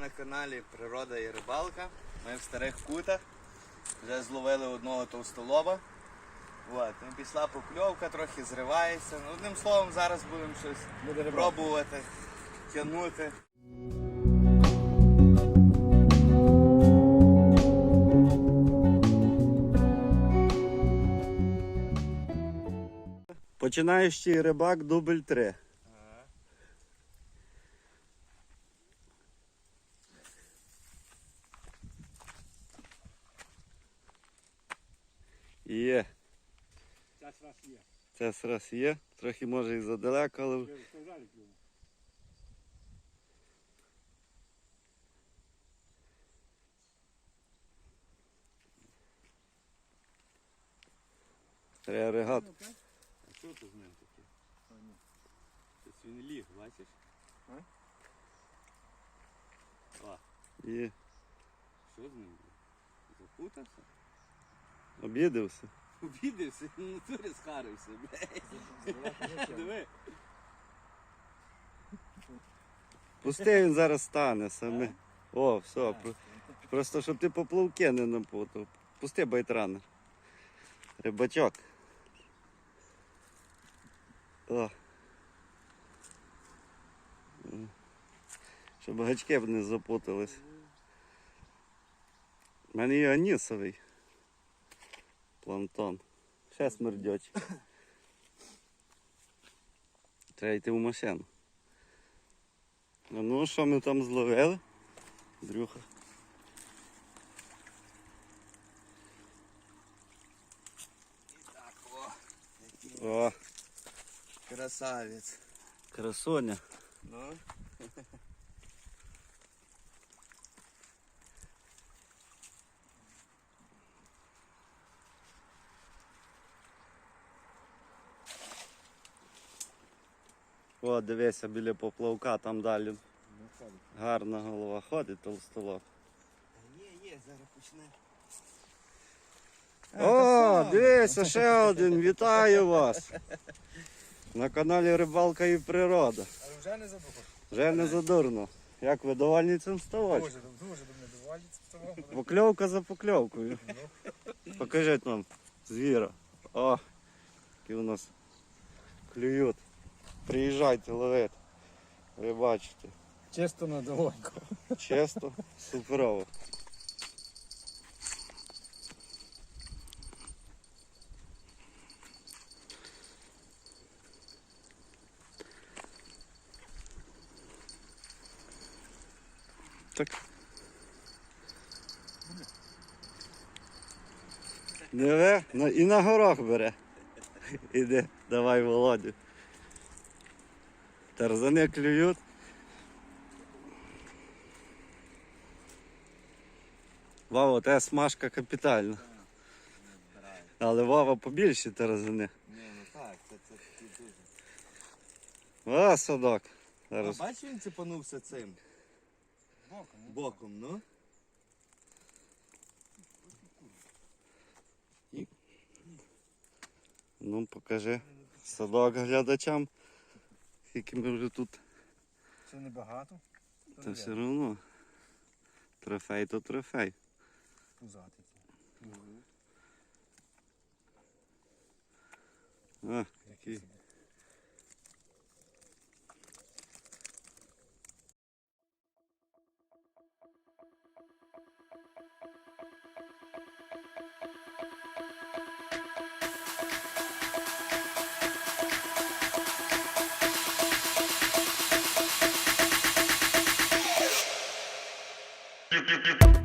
на каналі Природа і рибалка. Ми в старих кутах. Вже зловили одного товстолоба. От, ну, пішла покльовка, трохи зривається. Ну, одним словом, зараз будемо щось пробувати, тягнути. Починаючий рибак дубль 3. Є. Час раз є. Це сраз є. Трохи може і задалеко, але треба ригати. А що тут з ним таке? Щось він ліг, бачиш? О, І що з ним? Запутався? Обідався. Обідався, в натурі схарився, блядь. Диви. Пусти він зараз стане саме. О, все. про- Просто щоб ти поплавки не напутав. Пусти байтранер. Рибачок. О. М. Щоб гачки б не запутались. У мене є анісовий. Плантон. Ще смердячий. Треба йти в машину. Ну, що ми там зловили? Дрюха. Так, о. Який О, красавець. красоня. Ну. О, дивися біля поплавка, там далі. Гарна голова ходить толстолоб. Є, є, зараз почне. О, дивися, ще один. Вітаю вас. На каналі Рибалка і Природа. Але вже не забув. Вже не задурно. Як ви довольні цим ставочком? Дуже, дуже до мене доволі з того. Покльовка за покльовкою. Покажіть нам звіра. О, які у нас клюють. Приїжджайте ловити. Ви бачите. Чисто на долоньку. Чисто, суперово. Так. Диви, на- і на горох бере. Іди, давай Володю. Тарзани клюють. Вова, те смажка капітальна. Але Вова побільші тарзани. Ні, ну так, це, це дуже. О, садок. А бачиш, він цепанувся цим Боком. боком, ну? Ну, покажи садок глядачам. Скільки ми вже тут. Це небагато. Та все одно. Трофей то трофей. Пузати. А, який. Yep, you're.